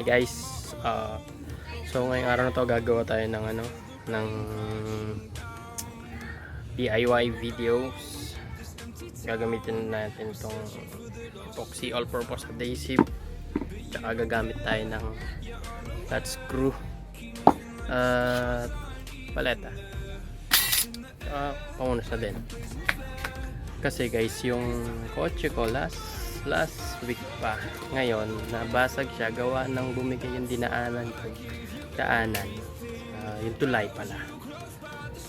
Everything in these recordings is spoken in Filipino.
Hey guys, uh, so ngayong araw na to gagawa tayo ng ano, ng DIY videos. Gagamitin natin itong epoxy all-purpose adhesive. Tsaka gagamit tayo ng flat screw at paleta. Tsaka pamunas na din. Kasi guys, yung kotse ko last last week pa. Ngayon, nabasag siya gawa ng bumigay yung dinaanan ko. Daanan. Ah, yung tulay pala.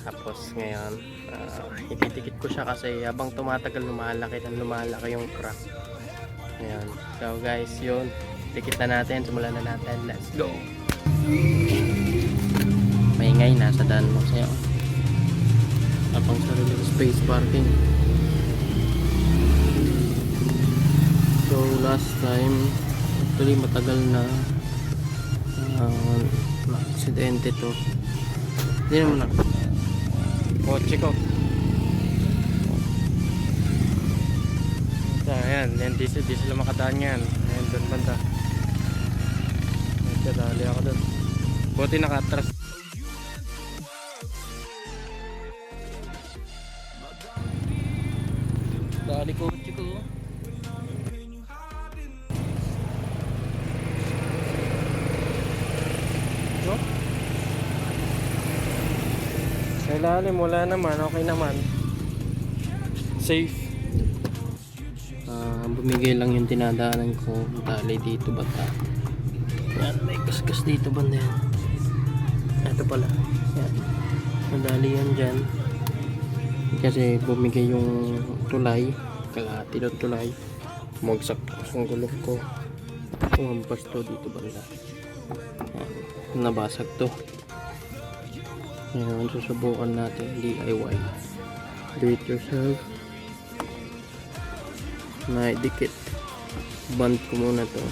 Tapos ngayon, uh, itidikit ko siya kasi habang tumatagal lumalaki ng lumalaki yung crack. Ngayon. So guys, yun. Dikit na natin. Simulan na natin. Let's go! Maingay, nasa daan mo sa'yo. Habang sarili sa space parking. Last time, actually matagal na uh, na aksidente to. Hindi naman na. Kotse ko. Ito, ayan. Yan, di, di sila makadaan yan. Ayan, doon banda. Ito, dali ako doon. Buti nakatras. Ilalim, wala naman. Okay naman. Safe. Ah, bumigay lang yung tinadaanan ko. Dali dito bata. Yan, may kaskas dito banda yan. Ito pala. Yan. Madali yan dyan. Kasi bumigay yung tulay. Kalahati ng tulay. Bumagsak ang gulong ko. Umampas to dito banda. Yan. Nabasag to. Ngayon, susubukan natin DIY. Do it yourself. Naidikit. Band ko muna to.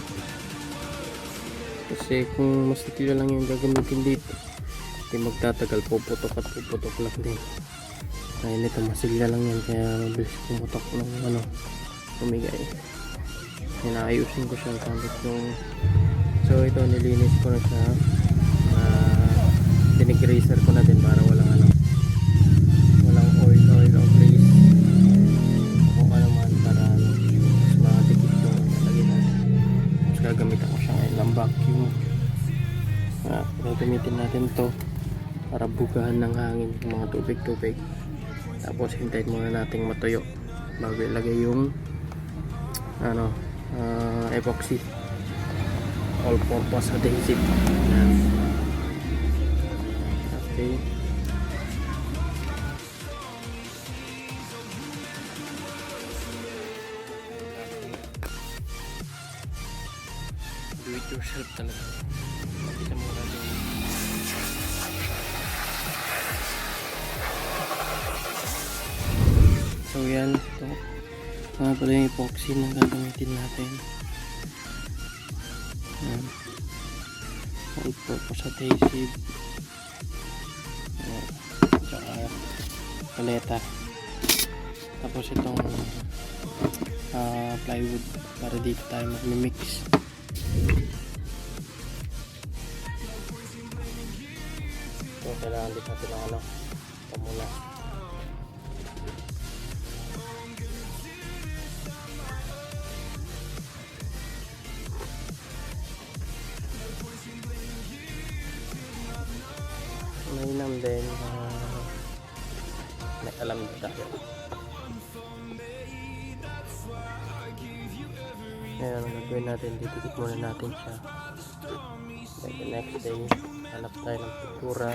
Kasi kung mas titila lang yung gagamitin dito, hindi magtatagal, puputok at puputok lang din. Kaya nito, masilya lang yan, kaya mabilis pumutok ng ano, umigay. Kaya naayusin ko siya gamit yung So ito, nilinis ko na siya. Uh, Tinigreaser ko na din para walang ano, walang oil, oil o grease. O kung ano man para ano, mas makadikit yung lagi natin. Tapos gagamitan ko siya ngayon ng vacuum. Ah, gagamitin natin to para bugahan ng hangin yung mga tubig-tubig. Tapos hintayin muna nating matuyo bago ilagay yung ano, ah, epoxy all-purpose adhesive. Yan. Okay. Do it yourself talaga. Kita mo yung So yan, ito. Mga pala yung epoxy na gagamitin natin. Yan. All purpose adhesive. Tsaka paleta. Tapos itong ah, plywood para dito tayo mag-mix. So, kailangan din natin ng ano, pamula. Mainam din. ah, may alam tayo. Ngayon, gagawin natin, didikit muna natin siya. Then the next day, hanap tayo ng pintura.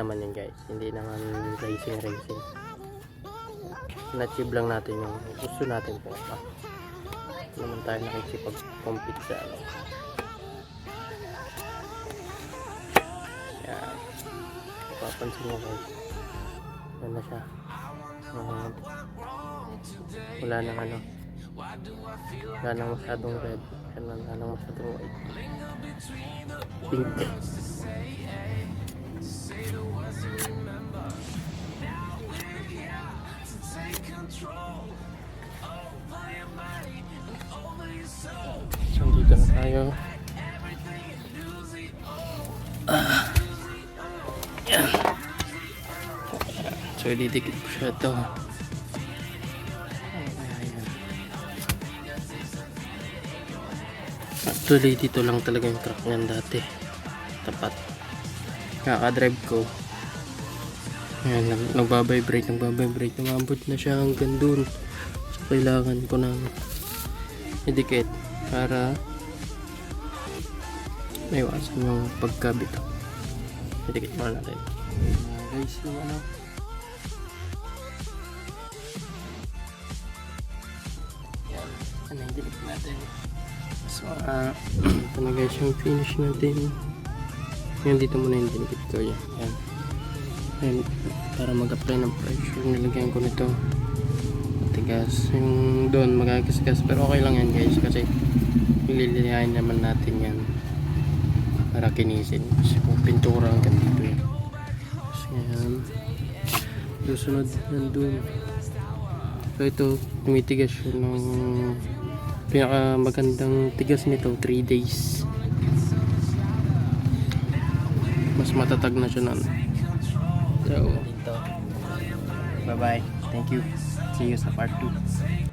Naman yun guys. Hindi naman racing racing. Na-achieve lang natin yung gusto natin po. Ah. Naman tayo nakikipag-compete sa ano. Yan papansin mo guys. Ano na siya? Ah, wala nang ano. Wala nang masyadong red. Wala nang masyadong white. Pink Nandito na tayo. Ah. Yan. So, didikit ko siya ito. Actually, dito lang talaga yung truck niyan dati. Tapat. Kaka-drive ko. Ayan, nag nagbabibrate, nagbabibrate. Umabot na siya hanggang dun. So, kailangan ko ng idikit para maiwasan yung pagkabit. Idikit muna natin. Uh, guys, yung ano, yan, ano yung dikit natin. So, ah, ito na guys yung finish natin. Yan, dito muna yung dinikit ko. Yan, yan. Yan, para mag-apply ng pressure, nilagyan ko nito. Matigas. Yung doon, magagasgas. Pero okay lang yan guys, kasi ililihain naman natin yan para kinisin. Kasi kung pintura hanggang dito yan. So, yan. Susunod, nandun. So, ito, tumitigas siya ng pinaka magandang tigas nito 3 days mas matatag na siya nun. So bye bye thank you. See you sa part 2